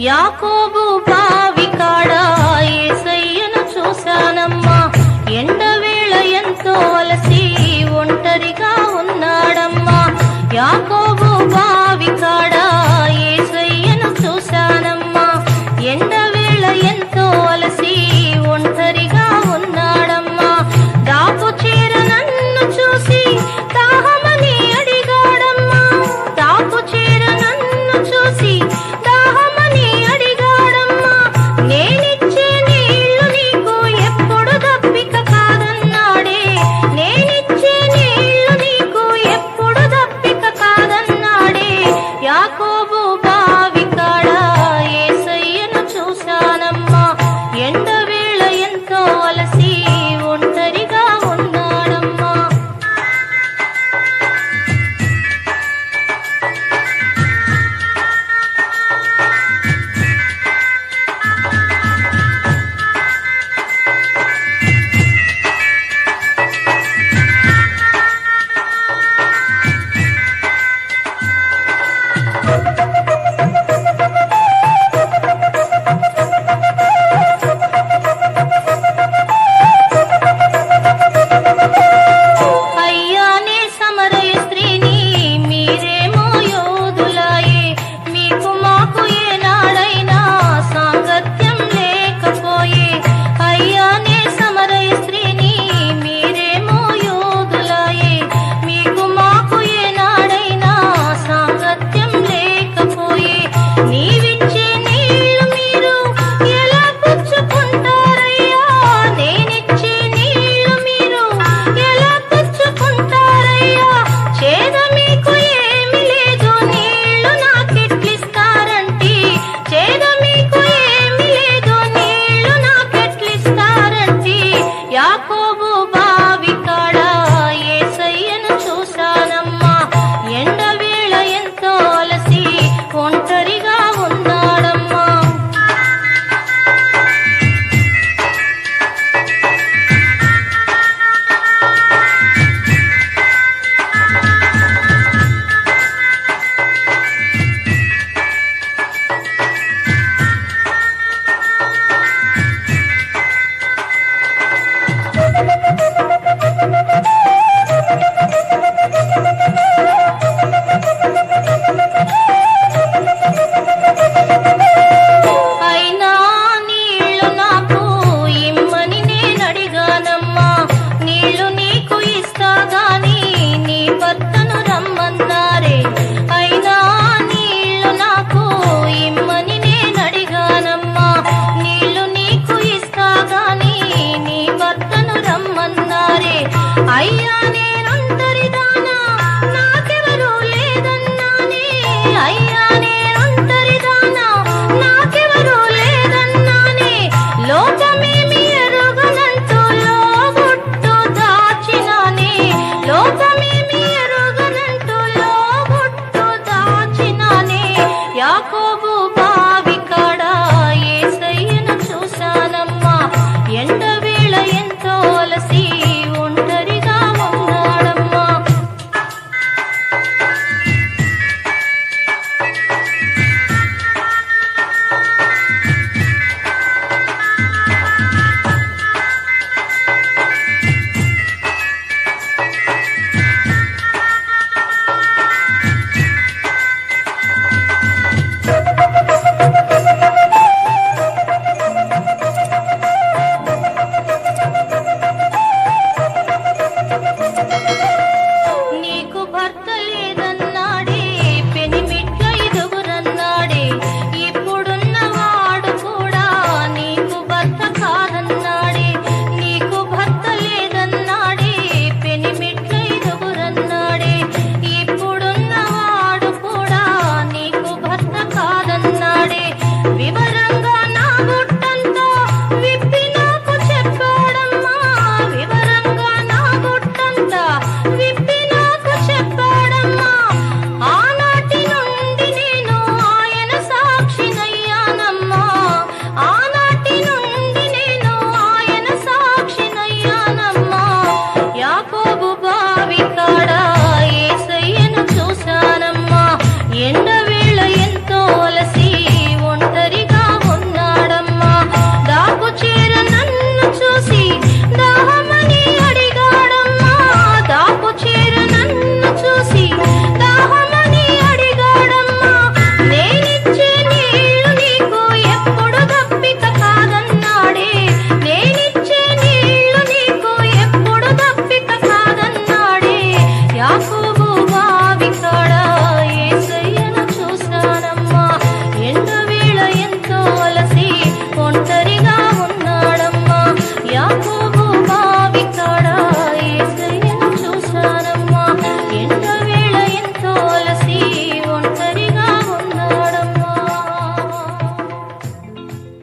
యాకోబు బావికాడా ఏసయ్యను చూశానమ్మా. ఎండవేళ ఎంతో అలసి ఒంటరిగా ఉన్నాడమ్మా. యాకోబు బావికాడ